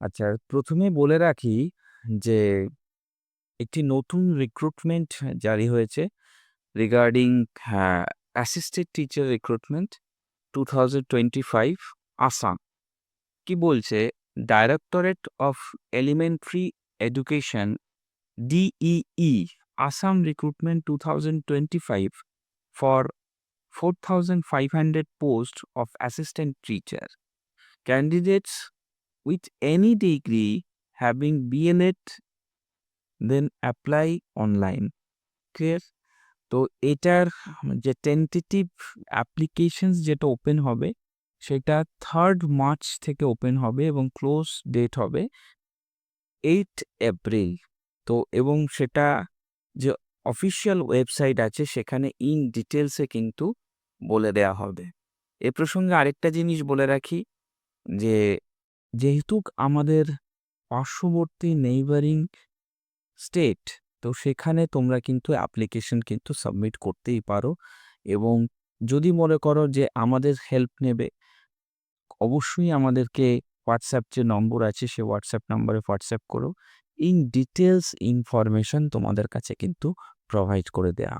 আচ্ছা, প্রথমে বলে রাখি যে একটি নতুন রিক্রুটমেন্ট জারি হয়েছে regarding assistant teacher recruitment 2025 Assam. কি বলছে? Directorate of elementary education DEE Assam recruitment 2025 for 4,500 post of assistant teacher. Candidates with any degree, having BNET then apply online. Clear? তো এটার যে টেন্টেটিভ অ্যাপ্লিকেশনস যেটা ওপেন হবে, সেটা 3rd মার্চ থেকে open হবে এবং ক্লোজ ডেট হবে 8 এপ্রিল। তো এবং সেটা যে অফিসিয়াল ওয়েবসাইট আছে, সেখানে ইন ডিটেইলসে কিন্তু বলে দেয়া হবে। এ প্রসঙ্গে আরেকটা জিনিস বলে রাখি, যে যেহেতু আমাদের পার্শ্ববর্তী নেইবারিং স্টেট তো সেখানে তোমরা কিন্তু অ্যাপ্লিকেশন কিন্তু সাবমিট করতেই পারো এবং যদি মনে করো যে আমাদের হেল্প নেবে, অবশ্যই আমাদেরকে হোয়াটসঅ্যাপ যে নম্বর আছে, সে হোয়াটসঅ্যাপ নম্বরে হোয়াটসঅ্যাপ করো। ইন ডিটেলস ইনফরমেশন তোমাদের কাছে কিন্তু প্রোভাইড করে দেয়া